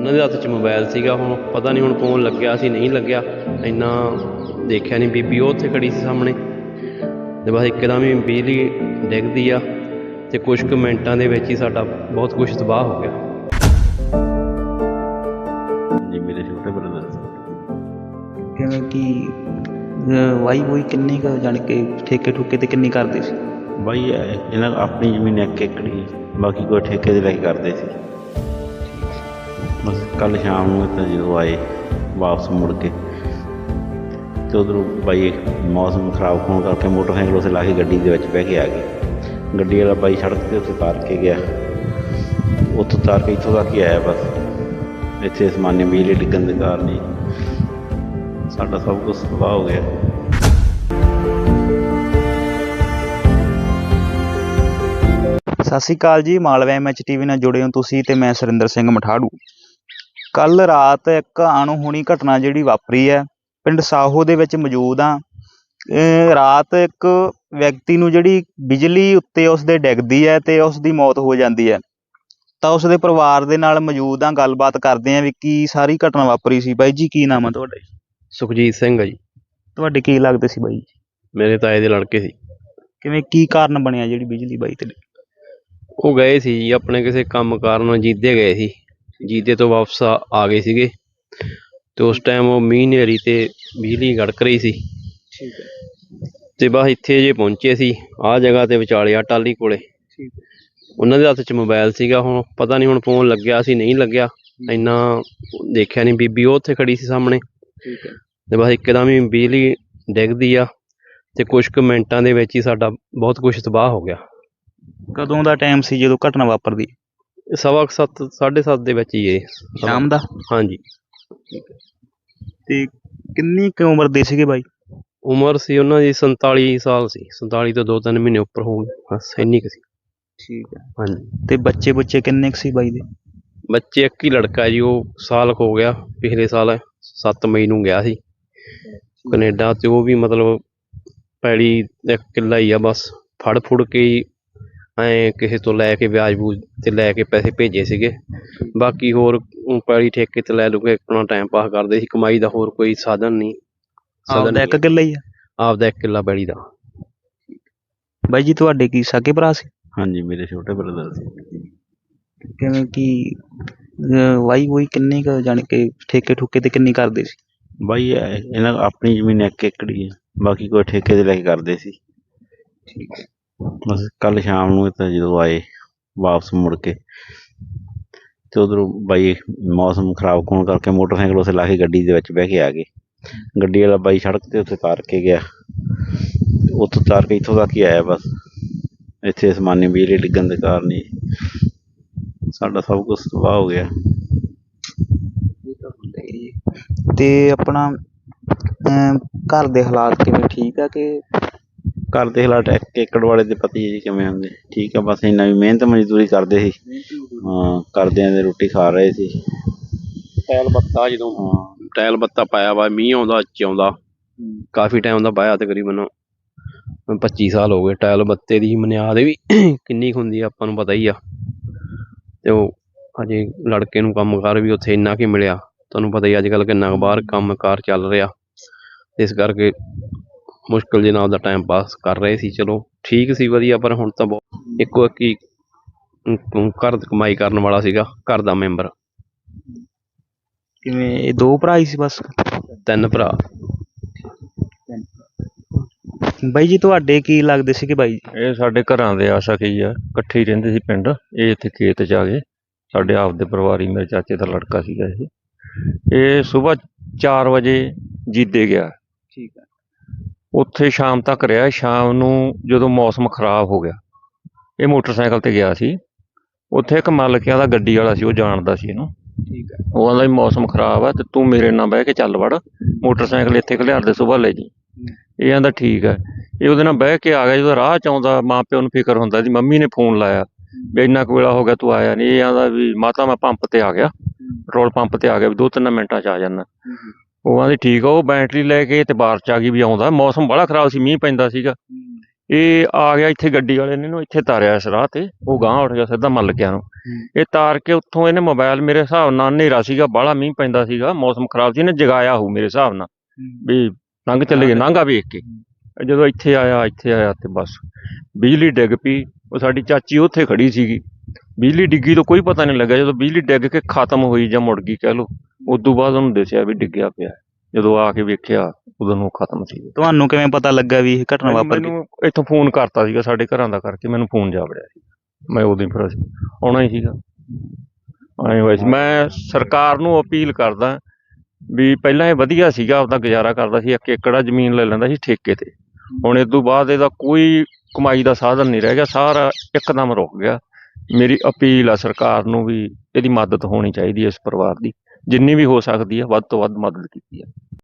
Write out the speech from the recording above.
ਉਹਨਾਂ ਦੇ ਹੱਥ 'ਚ ਮੋਬਾਈਲ ਸੀਗਾ ਹੁਣ ਪਤਾ ਨਹੀਂ ਹੁਣ ਫੋਨ ਲੱਗਿਆ ਸੀ ਨਹੀਂ ਲੱਗਿਆ। ਇੰਨਾ ਦੇਖਿਆ ਨਹੀਂ ਬੀਬੀ ਉਹ ਉੱਥੇ ਖੜੀ ਸੀ ਸਾਹਮਣੇ। ਤੇ ਬਸ ਇੱਕਦਮ ਹੀ ਬਿਜਲੀ ਡਿੱਗਦੀ ਆ ਤੇ ਕੁਝ ਕੁ ਮਿੰਟਾਂ ਦੇ ਵਿੱਚ ਹੀ ਸਾਡਾ ਬਹੁਤ ਕੁਝ ਤਬਾਹ ਹੋ ਗਿਆ। ਜੀ ਮੇਰੇ ਛੋਟੇ ਬ੍ਰਦਰ ਕਿਵੇਂ ਕਿ ਵਾਈ ਵੋਈ ਕਿੰਨੀ ਕੁ ਜਾਣ ਕੇ ਠੇਕੇ ਠੁਕੇ ਤੇ ਕਿੰਨੀ ਕਰਦੇ ਸੀ? ਬਾਈ ਇਹ- ਇਹਨਾਂ ਆਪਣੀ ਜ਼ਮੀਨ ਇੱਕ ਏਕੜੀ ਬਾਕੀ ਕੋਈ ਠੇਕੇ ਦੇ ਲੈ ਕੇ ਕਰਦੇ ਸੀ। ਬਸ ਕੱਲ ਸ਼ਾਮ ਨੂੰ ਇੱਥੇ ਜਦੋਂ ਆਏ ਵਾਪਸ ਮੁੜ ਕੇ ਤੇ ਉਧਰੋਂ ਬਾਈ ਮੌਸਮ ਖਰਾਬ ਹੋਣ ਕਰਕੇ ਮੋਟਰਸਾਈਕਲ ਉਸੇ ਲਾ ਕੇ ਗੱਡੀ ਦੇ ਵਿੱਚ ਬਹਿ ਕੇ ਆ ਗਏ। ਗੱਡੀ ਵਾਲਾ ਬਾਈ ਸੜਕ ਤੇ ਉੱਥੇ ਤਾਰ ਕੇ ਗਿਆ। ਉੱਥੋਂ ਉਤਾਰ ਕੇ ਇੱਥੋਂ ਤੱਕ ਹੀ ਆਇਆ ਬਸ। ਇੱਥੇ ਅਸਮਾਨੀ ਬਿਜਲੀ ਡਿੱਗਣ ਦੇ ਕਾਰਨ ਹੀ ਸਾਡਾ ਸਭ ਕੁਝ ਤਬਾਹ ਹੋ ਗਿਆ। ਸਤਿ ਸ਼੍ਰੀ ਅਕਾਲ ਜੀ ਮਾਲਵਾ ਐਮਐਚ ਟੀਵੀ ਨਾਲ ਜੁੜੇ ਹੋ ਤੁਸੀਂ ਤੇ ਮੈਂ ਸੁਰਿੰਦਰ ਸਿੰਘ ਮਠਾੜੂ। ਕੱਲ ਰਾਤ ਇੱਕ ਅਣਹੋਣੀ ਘਟਨਾ ਜਿਹੜੀ ਵਾਪਰੀ ਹੈ ਪਿੰਡ ਸਾਹੋ ਦੇ ਵਿੱਚ ਮੌਜੂਦ ਆ ਰਾਤ ਇੱਕ ਵਿਅਕਤੀ ਨੂੰ ਜਿਹੜੀ ਬਿਜਲੀ ਉੱਤੇ ਉਸ ਦੇ ਡਿੱਗਦੀ ਹੈ ਤੇ ਉਸ ਦੀ ਮੌਤ ਹੋ ਜਾਂਦੀ ਹੈ ਤਾਂ ਉਸ ਦੇ ਪਰਿਵਾਰ ਦੇ ਨਾਲ ਮੌਜੂਦ ਆ ਗੱਲਬਾਤ ਕਰਦੇ ਆ ਵੀ ਕੀ ਸਾਰੀ ਘਟਨਾ ਵਾਪਰੀ ਸੀ ਬਾਈ ਜੀ ਕੀ ਨਾਮ ਹੈ ਤੁਹਾਡਾ ਜੀ? ਸੁਖਜੀਤ ਸਿੰਘ ਆ ਜੀ ਤੁਹਾਡੇ ਕੀ ਲੱਗਦੇ ਸੀ ਬਾਈ ਜੀ? ਮੇਰੇ ਤਾਏ ਦੇ ਲੜਕੇ ਸੀ ਕਿਵੇਂ ਕੀ ਕਾਰਨ ਬਣਿਆ ਜਿਹੜੀ ਬਿਜਲੀ ਬਾਈ ਤੇ? ਉਹ ਗਏ ਸੀ ਜੀ ਆਪਣੇ ਕਿਸੇ ਕੰਮ ਕਾਰਨ ਜੀਦੇ ਗਏ ਸੀ ਜੀਦੇ ਤੋਂ ਵਾਪਸ ਆ ਗਏ ਸੀਗੇ। ਤੇ ਉਸ ਟਾਈਮ ਉਹ ਮੀਂਹ ਹਨੇਰੀ ਤੇ ਬਿਜਲੀ ਗੜਕ ਰਹੀ ਸੀ। ਠੀਕ ਹੈ। ਤੇ ਬਸ ਇੱਥੇ ਜੇ ਪਹੁੰਚੇ ਸੀ ਆਹ ਜਗ੍ਹਾ ਤੇ ਵਿਚਾਲੇ ਆ ਟਾਲੀ ਕੋਲੇ। ਠੀਕ ਹੈ। ਉਹਨਾਂ ਦੇ ਹੱਥ 'ਚ ਮੋਬਾਈਲ ਸੀਗਾ ਹੁਣ ਪਤਾ ਨਹੀਂ ਹੁਣ ਫੋਨ ਲੱਗਿਆ ਸੀ ਨਹੀਂ ਲੱਗਿਆ। ਇੰਨਾ ਦੇਖਿਆ ਨਹੀਂ ਬੀਬੀ ਉਹ ਉੱਥੇ ਖੜੀ ਸੀ ਸਾਹਮਣੇ। ਠੀਕ ਹੈ। ਤੇ ਬਸ ਇੱਕਦਮ ਹੀ ਬਿਜਲੀ ਡਿੱਗਦੀ ਆ ਤੇ ਕੁਝ ਕੁ ਮਿੰਟਾਂ ਦੇ ਵਿੱਚ ਹੀ ਸਾਡਾ ਬਹੁਤ ਕੁਝ ਤਬਾਹ ਹੋ ਗਿਆ। ਕਦੋਂ ਦਾ ਟਾਈਮ ਸੀ ਜਦੋਂ ਘਟਨਾ ਵਾਪਰਦੀ? ਸਵਾ ਕੁ ਸੱਤ ਸਾਢੇ ਸੱਤ ਦੇ ਵਿੱਚ ਹੀ ਇਹ ਸ਼ਾਮ। ਦਾ? ਹਾਂਜੀ। ਤੇ ਕਿੰਨੀ ਕੁ ਉਮਰ ਦੇ ਸੀਗੇ ਬਾਈ? ਉਮਰ ਸੀ ਉਹਨਾਂ ਦੀ 47 ਸਾਲ ਸੀ। 47 ਤੋਂ 2-3 ਮਹੀਨੇ ਉੱਪਰ ਹੋ ਗਏ। ਬਸ ਇੰਨੀ ਕੁ ਸੀ। ਠੀਕ ਹੈ। ਹਾਂਜੀ। ਤੇ ਬੱਚੇ ਬੱਚੇ ਕਿੰਨੇ ਕੁ ਸੀ ਬਾਈ ਦੇ? ਬੱਚੇ ਇੱਕ ਹੀ ਲੜਕਾ ਜੀ ਉਹ ਸਾਲ ਕੁ ਹੋ ਗਿਆ। ਪਿਛਲੇ ਸਾਲ 7 ਮਈ ਨੂੰ ਗਿਆ ਸੀ। ਕੈਨੇਡਾ ਤੇ ਉਹ ਵੀ ਮਤਲਬ ਪੈੜੀ ਇੱਕ ਕਿੱਲਾ ਹੀ ਆ ਬਸ। ਫੜ ਫੁੜ ਕੇ ਹੀ ਐ ਕਿਸੇ ਤੋਂ ਲੈ ਕੇ ਵਿਆਜ ਬੂਜ ਤੇ ਲੈ ਕੇ ਪੈਸੇ ਭੇਜੇ ਸੀਗੇ। ਬਾਕੀ ਹੋਰ ਊਂ ਪੈੜੀ ਠੇਕੇ ਤੇ ਲੈ ਲੂ ਕੇ ਆਪਣਾ ਟਾਈਮ ਪਾਸ ਕਰਦੇ ਸੀ। ਕਮਾਈ ਦਾ ਹੋਰ ਕੋਈ ਸਾਧਨ ਨਹੀਂ। ਸਾਧਨ ਆਪਦਾ ਇੱਕ ਨਹੀਂ। ਕਿੱਲਾ ਹੀ ਆ। ਆਪਦਾ ਇੱਕ ਕਿੱਲਾ ਪੈੜੀ ਦਾ। ਬਾਈ ਜੀ ਤੁਹਾਡੇ ਕੀ ਸਕੇ ਭਰਾ ਸੀ? ਹਾਂਜੀ ਮੇਰੇ ਛੋਟੇ ਬ੍ਰਦਰ ਸੀ। ਕਿਵੇਂ ਕਿ ਅਹ ਵਾਈ ਵੋਈ ਕਿੰਨੀ ਕੁ ਜਾਣ ਕੇ ਠੇਕੇ ਠੁਕੇ ਤੇ ਕਿੰਨੀ ਕਰਦੇ ਸੀ? ਬਾਈ ਇਹ- ਇਹਨਾਂ ਕੋਲ ਆਪਣੀ ਜ਼ਮੀਨ ਇੱਕ ਏਕੜੀ ਹੈ, ਬਾਕੀ ਕੋਈ ਠੇਕੇ ਦੇ ਲੈ ਕੇ ਕਰਦੇ ਸੀ। ਠੀਕ। ਹੈ ਬਸ ਕੱਲ ਸ਼ਾਮ ਨੂੰ ਇੱਥੇ ਜਦੋਂ ਆਏ ਵਾਪਸ ਮੁੜ ਕੇ ਤੇ ਉਧਰੋਂ ਬਾਈ ਮੌਸਮ ਖਰਾਬ ਹੋਣ ਕਰਕੇ ਮੋਟਰਸਾਈਕਲ ਉਸੇ ਲਾ ਕੇ ਗੱਡੀ ਦੇ ਵਿੱਚ ਬਹਿ ਕੇ ਆ ਗਏ। ਗੱਡੀ ਵਾਲਾ ਬਾਈ ਸੜਕ ਤੇ ਉੱਥੇ ਉਤਾਰ ਕੇ ਗਿਆ। ਉੱਥੋਂ ਉਤਾਰ ਕੇ ਇੱਥੋਂ ਤੱਕ ਹੀ ਆਇਆ ਬਸ। ਇੱਥੇ ਅਸਮਾਨੀ ਬਿਜਲੀ ਡਿੱਗਣ ਦੇ ਕਾਰਨ ਹੀ ਸਾਡਾ ਸਭ ਕੁਝ ਤਬਾਹ ਹੋ ਗਿਆ। ਤੇ ਆਪਣਾ ਘਰ ਦੇ ਹਾਲਾਤ ਕਿਵੇਂ? ਠੀਕ ਆ ਕਿ ਘਰ ਦੇ ਹਾਲਾਤ ਇੱਕ ਏਕੜ ਵਾਲੇ ਦੇ ਪਤੀ ਜੀ ਕਿਵੇਂ ਹੁੰਦੇ? ਠੀਕ ਆ ਬਸ ਇੰਨਾ ਵੀ ਮਿਹਨਤ ਮਜ਼ਦੂਰੀ ਕਰਦੇ ਸੀ। ਹਾਂ ਕਰਦਿਆਂ ਦੇ ਰੋਟੀ ਖਾ ਰਹੇ ਸੀ। ਟਾਇਲ ਬੱਤਾ ਜਦੋਂ ਹਾਂ। ਟਾਇਲ ਬੱਤਾ ਪਾਇਆ ਵਾ ਮੀਂਹ ਆਉਂਦਾ ਚਾਉਂਦਾ। ਕਾਫੀ ਟਾਈਮ ਦਾ ਪਾਇਆ ਤਕਰੀਬਨ। 25 ਸਾਲ ਹੋ ਗਏ ਟਾਇਲ ਬੱਤੇ ਦੀ ਮਨਿਆਦ ਵੀ ਕਿੰਨੀ ਹੁੰਦੀ ਆ ਆਪਾਂ ਨੂੰ ਪਤਾ ਹੀ ਆ। ਤੇ ਉਹ ਅਜੇ ਲੜਕੇ ਨੂੰ ਕੰਮਕਾਰ ਵੀ ਉੱਥੇ ਇੰਨਾ ਕੀ ਮਿਲਿਆ। ਤੁਹਾਨੂੰ ਪਤਾ ਹੀ ਅੱਜ ਕੱਲ ਕਿੰਨਾ ਬਾਹਰ ਕੰਮਕਾਰ ਚੱਲ ਰਿਹਾ। ਇਸ ਕਰਕੇ ਮੁਸ਼ਕਲ ਦੇ ਨਾਲ ਦਾ ਟਾਈਮ ਪਾਸ ਕਰ ਰਹੇ ਸੀ ਚਲੋ ਠੀਕ ਸੀ ਵਧੀਆ ਪਰ ਹੁਣ ਤਾਂ ਬਹੁਤ ਇੱਕੋ ਇੱਕ ਹੀ ਘਰ ਦੀ ਕਮਾਈ ਕਰਨ ਵਾਲਾ ਸੀਗਾ ਘਰ ਦਾ ਮੈਂਬਰ ਕਿਵੇਂ ਇਹ ਦੋ ਭਰਾ ਹੀ ਸੀ ਬਸ? ਤਿੰਨ ਭਰਾ। ਬਾਈ ਜੀ ਤੁਹਾਡੇ ਕੀ ਲੱਗਦੇ ਸੀਗੇ ਬਾਈ? ਜੀ ਇਹ ਸਾਡੇ ਘਰਾਂ ਦੇ ਆਸ਼ਾ ਕੀ ਆ ਇਕੱਠੇ ਹੀ ਰਹਿੰਦੇ ਸੀ ਪਿੰਡ। ਇਹ ਇੱਥੇ ਖੇਤ 'ਚ ਆ ਗਏ। ਸਾਡੇ ਆਪ ਦੇ ਪਰਿਵਾਰੀ ਮੇਰੇ ਚਾਚੇ ਦਾ ਲੜਕਾ ਸੀਗਾ ਇਹ। ਇਹ ਸਵੇਰ 4 ਵਜੇ ਜੀਦੇ ਗਿਆ। ਠੀਕ ਹੈ ਉੱਥੇ ਸ਼ਾਮ ਤੱਕ ਰਿਹਾ। ਸ਼ਾਮ ਨੂੰ ਜਦੋਂ ਮੌਸਮ ਖਰਾਬ ਹੋ ਗਿਆ ਇਹ ਮੋਟਰਸਾਈਕਲ ਤੇ ਗਿਆ ਸੀ। ਉੱਥੇ ਇੱਕ ਮਾਲਕਿਆਂ ਦਾ ਗੱਡੀ ਵਾਲਾ ਸੀ ਉਹ ਜਾਣਦਾ ਸੀ ਇਹਨੂੰ। ਠੀਕ ਹੈ। ਉਹ ਕਹਿੰਦਾ ਵੀ ਮੌਸਮ ਖਰਾਬ ਆ ਤੇ ਤੂੰ ਮੇਰੇ ਨਾਲ ਬਹਿ ਕੇ ਚੱਲ ਵੜ। ਮੋਟਰਸਾਈਕਲ ਇੱਥੇ ਖਲਿਆਰ ਦੇ ਸੁਬਾਹ ਲੈ ਜੀ। ਇਹ ਕਹਿੰਦਾ ਠੀਕ ਹੈ ਇਹ ਉਹਦੇ ਨਾਲ ਬਹਿ ਕੇ ਆ ਗਿਆ। ਜਦੋਂ ਰਾਹ ਚ ਆਉਂਦਾ ਮਾਂ ਪਿਓ ਨੂੰ ਫਿਕਰ ਹੁੰਦਾ ਸੀ ਮੰਮੀ ਨੇ ਫੋਨ ਲਾਇਆ ਵੀ ਇੰਨਾ ਕੁ ਵੇਲਾ ਹੋ ਗਿਆ ਤੂੰ ਆਇਆ ਨਹੀਂ ਇਹ ਕਹਿੰਦਾ ਵੀ ਮਾਤਾ ਮੈਂ ਪੰਪ ਤੇ ਆ ਗਿਆ। ਪੈਟਰੋਲ ਪੰਪ ਤੇ ਆ ਗਿਆ ਵੀ ਦੋ ਤਿੰਨ ਮਿੰਟਾਂ ਚ ਆ ਜਾਣਾ ਉਹ ਕਹਿੰਦੀ ਠੀਕ ਆ ਉਹ ਬੈਟਰੀ ਲੈ ਕੇ ਤੇ ਬਾਹਰ ਚ ਆ ਗਈ ਵੀ ਆਉਂਦਾ। ਮੌਸਮ ਬੜਾ ਖਰਾਬ ਸੀ ਮੀਂਹ ਪੈਂਦਾ ਸੀਗਾ। ਇਹ ਆ ਗਿਆ ਇੱਥੇ ਗੱਡੀ ਵਾਲੇ ਨੇ ਇਹਨੂੰ ਇੱਥੇ ਤਾਰਿਆ ਇਸ ਰਾਹ ਤੇ। ਉਹ ਗਾਂਹ ਉੱਠ ਗਿਆ ਸਿੱਧਾ ਮੱਲਕਿਆਂ ਨੂੰ ਇਹ ਤਾਰ ਕੇ ਉੱਥੋਂ ਇਹਨੇ ਮੋਬਾਈਲ ਮੇਰੇ ਹਿਸਾਬ ਨਾਲ ਹਨੇਰਾ ਸੀਗਾ ਬਾਹਲਾ ਮੀਂਹ ਪੈਂਦਾ ਸੀਗਾ। ਮੌਸਮ ਖਰਾਬ ਸੀ ਇਹਨੇ ਜਗਾਇਆ ਹੋਊ ਮੇਰੇ ਹਿਸਾਬ ਨਾਲ। ਵੀ ਲੰਘ ਚੱਲੇ ਗਏ ਲੰਘਾ ਵੇਖ ਕੇ। ਜਦੋਂ ਇੱਥੇ ਆਇਆ ਇੱਥੇ ਆਇਆ ਤੇ ਬਸ। ਬਿਜਲੀ ਡਿੱਗ ਪਈ। ਉਹ ਸਾਡੀ ਚਾਚੀ ਉੱਥੇ ਖੜੀ ਸੀਗੀ। ਬਿਜਲੀ ਡਿੱਗੀ ਤੋਂ ਕੋਈ ਪਤਾ ਨਹੀਂ ਲੱਗਾ ਜਦੋਂ ਬਿਜਲੀ ਡਿੱਗ ਕੇ ਖਤਮ ਹੋਈ ਜਾਂ ਮੁੜ ਗਈ ਕਹਿ ਲਓ। ਤੋਂ ਬਾਅਦ ਉਹਨੂੰ ਦੱਸਿਆ ਵੀ ਡਿੱਗਿਆ ਪਿਆ ਹੈ। ਜਦੋਂ ਆ ਕੇ ਵੇਖਿਆ ਉਦੋਂ ਨੂੰ ਖਤਮ ਸੀ। ਤੁਹਾਨੂੰ ਕਿਵੇਂ ਪਤਾ ਲੱਗਾ ਵੀ ਇਹ ਘਟਨਾ ਵਾਪਰ ਗਈ? ਮੈਨੂੰ ਇੱਥੋਂ ਫੋਨ ਕਰਤਾ ਸੀਗਾ ਸਾਡੇ ਘਰਾਂ ਦਾ ਕਰਕੇ ਮੈਨੂੰ ਫੋਨ ਜਾ ਵੜਿਆ ਸੀ ਮੈਂ ਉਦੋਂ ਹੀ ਫਿਰ ਅਸੀਂ ਆਉਣਾ ਹੀ ਸੀਗਾ। ਆਏ ਹੋਏ ਸੀ। ਮੈਂ ਸਰਕਾਰ ਨੂੰ ਅਪੀਲ ਕਰਦਾ ਵੀ ਪਹਿਲਾਂ ਇਹ ਵਧੀਆ ਸੀਗਾ ਆਪਦਾ ਗੁਜ਼ਾਰਾ ਕਰਦਾ ਸੀ ਇੱਕ ਏਕੜਾ ਜ਼ਮੀਨ ਲੈ ਲੈਂਦਾ ਸੀ ਠੇਕੇ ਤੇ। ਹੁਣ ਇਸ ਤੋਂ ਬਾਅਦ ਇਹਦਾ ਕੋਈ ਕਮਾਈ ਦਾ ਸਾਧਨ ਨਹੀਂ ਰਹਿ ਗਿਆ ਸਾਰਾ ਇੱਕਦਮ ਰੁਕ ਗਿਆ। ਮੇਰੀ ਅਪੀਲ ਆ ਸਰਕਾਰ ਨੂੰ ਵੀ ਇਹਦੀ ਮਦਦ ਹੋਣੀ ਚਾਹੀਦੀ ਹੈ ਇਸ ਪਰਿਵਾਰ ਦੀ। ਜਿੰਨੀ ਵੀ ਹੋ ਸਕਦੀ ਹੈ ਵੱਧ ਤੋਂ ਵੱਧ ਮਦਦ ਕੀਤੀ ਹੈ।